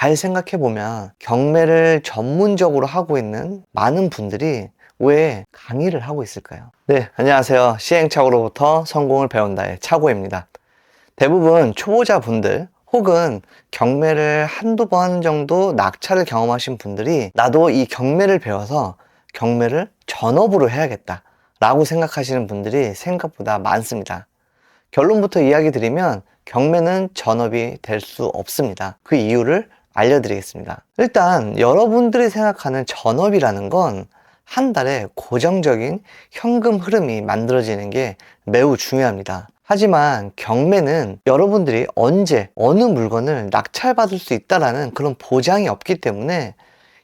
잘 생각해보면 경매를 전문적으로 하고 있는 많은 분들이 왜 강의를 하고 있을까요? 네, 안녕하세요. 시행착오로부터 성공을 배운다의 차고입니다. 대부분 초보자분들 혹은 경매를 한두 번 정도 낙찰을 경험하신 분들이 나도 이 경매를 배워서 경매를 전업으로 해야겠다 라고 생각하시는 분들이 생각보다 많습니다. 결론부터 이야기 드리면 경매는 전업이 될 수 없습니다. 그 이유를 알려드리겠습니다. 일단 여러분들이 생각하는 전업이라는 건 한 달에 고정적인 현금 흐름이 만들어지는 게 매우 중요합니다. 하지만 경매는 여러분들이 언제 어느 물건을 낙찰받을 수 있다라는 그런 보장이 없기 때문에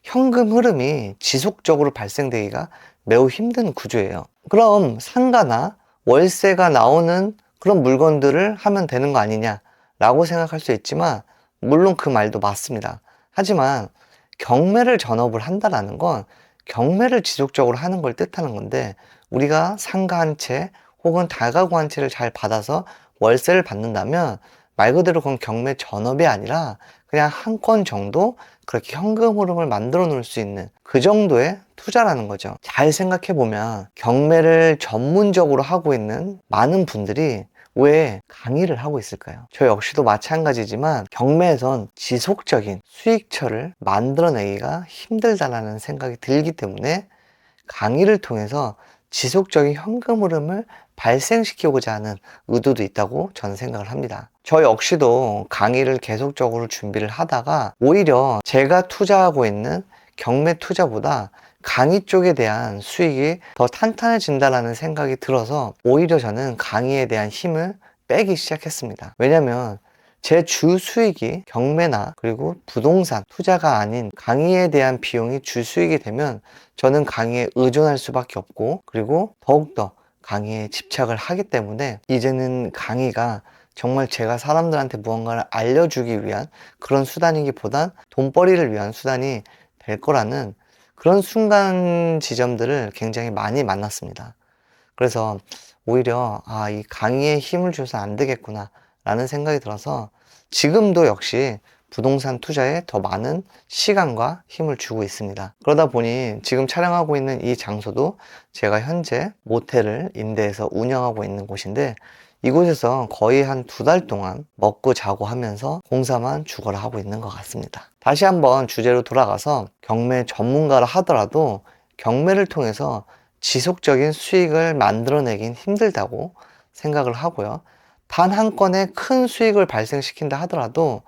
현금 흐름이 지속적으로 발생되기가 매우 힘든 구조예요. 그럼 상가나 월세가 나오는 그런 물건들을 하면 되는 거 아니냐라고 생각할 수 있지만 물론 그 말도 맞습니다. 하지만 경매를 전업을 한다라는 건 경매를 지속적으로 하는 걸 뜻하는 건데 우리가 상가 한 채 혹은 다가구 한 채를 잘 받아서 월세를 받는다면 말 그대로 그건 경매 전업이 아니라 그냥 한 건 정도 그렇게 현금 흐름을 만들어 놓을 수 있는 그 정도의 투자라는 거죠. 잘 생각해 보면 경매를 전문적으로 하고 있는 많은 분들이 왜 강의를 하고 있을까요? 저 역시도 마찬가지지만 경매에선 지속적인 수익처를 만들어내기가 힘들다라는 생각이 들기 때문에 강의를 통해서 지속적인 현금 흐름을 발생시키고자 하는 의도도 있다고 저는 생각을 합니다. 저 역시도 강의를 계속적으로 준비를 하다가 오히려 제가 투자하고 있는 경매 투자보다 강의 쪽에 대한 수익이 더 탄탄해진다라는 생각이 들어서 오히려 저는 강의에 대한 힘을 빼기 시작했습니다. 왜냐면 제 주 수익이 경매나 그리고 부동산 투자가 아닌 강의에 대한 비용이 주 수익이 되면 저는 강의에 의존할 수밖에 없고 그리고 더욱더 강의에 집착을 하기 때문에 이제는 강의가 정말 제가 사람들한테 무언가를 알려주기 위한 그런 수단이기보단 돈벌이를 위한 수단이 될 거라는 그런 순간 지점들을 굉장히 많이 만났습니다. 그래서 오히려 아, 이 강의에 힘을 줘서 안 되겠구나 라는 생각이 들어서 지금도 역시 부동산 투자에 더 많은 시간과 힘을 주고 있습니다. 그러다 보니 지금 촬영하고 있는 이 장소도 제가 현재 모텔을 임대해서 운영하고 있는 곳인데 이곳에서 거의 한 두 달 동안 먹고 자고 하면서 공사만 죽어라 하고 있는 것 같습니다. 다시 한번 주제로 돌아가서 경매 전문가를 하더라도 경매를 통해서 지속적인 수익을 만들어내긴 힘들다고 생각을 하고요. 단 한 건의 큰 수익을 발생시킨다 하더라도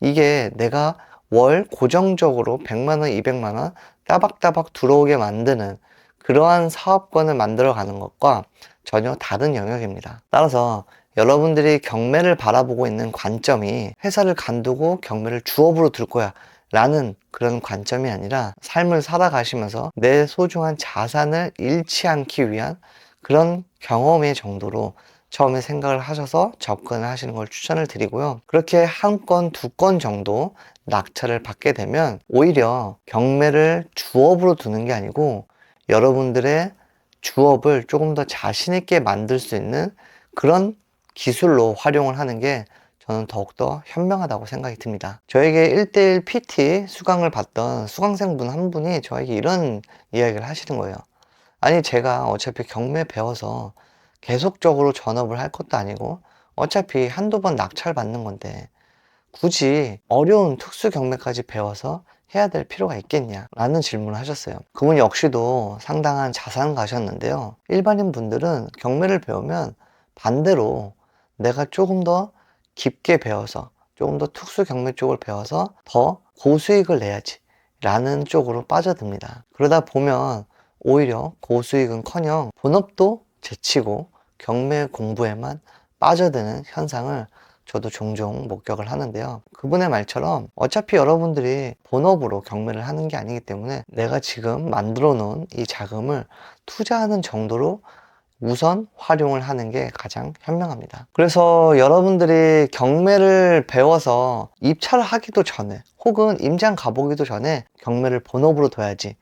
이게 내가 월 고정적으로 100만원, 200만원 따박따박 들어오게 만드는 그러한 사업권을 만들어 가는 것과 전혀 다른 영역입니다. 따라서 여러분들이 경매를 바라보고 있는 관점이 회사를 간두고 경매를 주업으로 들 거야 라는 그런 관점이 아니라 삶을 살아가시면서 내 소중한 자산을 잃지 않기 위한 그런 경험의 정도로 처음에 생각을 하셔서 접근을 하시는 걸 추천을 드리고요. 그렇게 한 건, 두 건 정도 낙찰을 받게 되면 오히려 경매를 주업으로 두는 게 아니고 여러분들의 주업을 조금 더 자신있게 만들 수 있는 그런 기술로 활용을 하는 게 저는 더욱더 현명하다고 생각이 듭니다. 저에게 1대1 PT 수강을 받던 수강생분 한 분이 저에게 이런 이야기를 하시는 거예요. 아니, 제가 어차피 경매 배워서 계속적으로 전업을 할 것도 아니고 어차피 한두 번 낙찰 받는 건데 굳이 어려운 특수 경매까지 배워서 해야 될 필요가 있겠냐? 라는 질문을 하셨어요. 그분 역시도 상당한 자산 가셨는데요. 일반인 분들은 경매를 배우면 반대로 내가 조금 더 깊게 배워서 조금 더 특수 경매 쪽을 배워서 더 고수익을 내야지 라는 쪽으로 빠져듭니다. 그러다 보면 오히려 고수익은 커녕 본업도 제치고 경매 공부에만 빠져드는 현상을 저도 종종 목격을 하는데요. 그분의 말처럼 어차피 여러분들이 본업으로 경매를 하는 게 아니기 때문에 내가 지금 만들어 놓은 이 자금을 투자하는 정도로 우선 활용을 하는 게 가장 현명합니다. 그래서 여러분들이 경매를 배워서 입찰을 하기도 전에 혹은 임장 가보기도 전에 경매를 본업으로 둬야지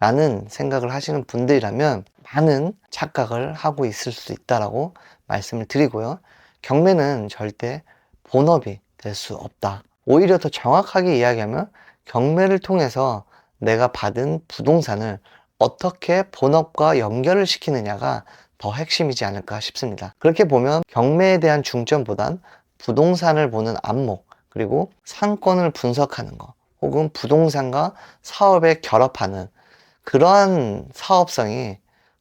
라는 생각을 하시는 분들이라면 많은 착각을 하고 있을 수 있다라고 말씀을 드리고요. 경매는 절대 본업이 될 수 없다. 오히려 더 정확하게 이야기하면 경매를 통해서 내가 받은 부동산을 어떻게 본업과 연결을 시키느냐가 더 핵심이지 않을까 싶습니다. 그렇게 보면 경매에 대한 중점보단 부동산을 보는 안목, 그리고 상권을 분석하는 거, 혹은 부동산과 사업에 결합하는 그러한 사업성이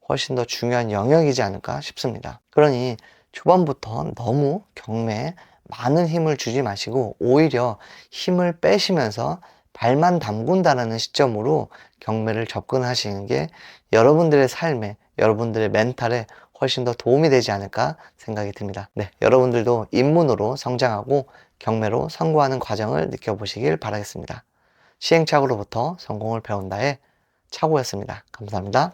훨씬 더 중요한 영역이지 않을까 싶습니다. 그러니 초반부터 너무 경매에 많은 힘을 주지 마시고 오히려 힘을 빼시면서 발만 담근다라는 시점으로 경매를 접근하시는 게 여러분들의 삶에, 여러분들의 멘탈에 훨씬 더 도움이 되지 않을까 생각이 듭니다. 네, 여러분들도 입문으로 성장하고 경매로 성공하는 과정을 느껴보시길 바라겠습니다. 시행착오로부터 성공을 배운다의 차고였습니다. 감사합니다.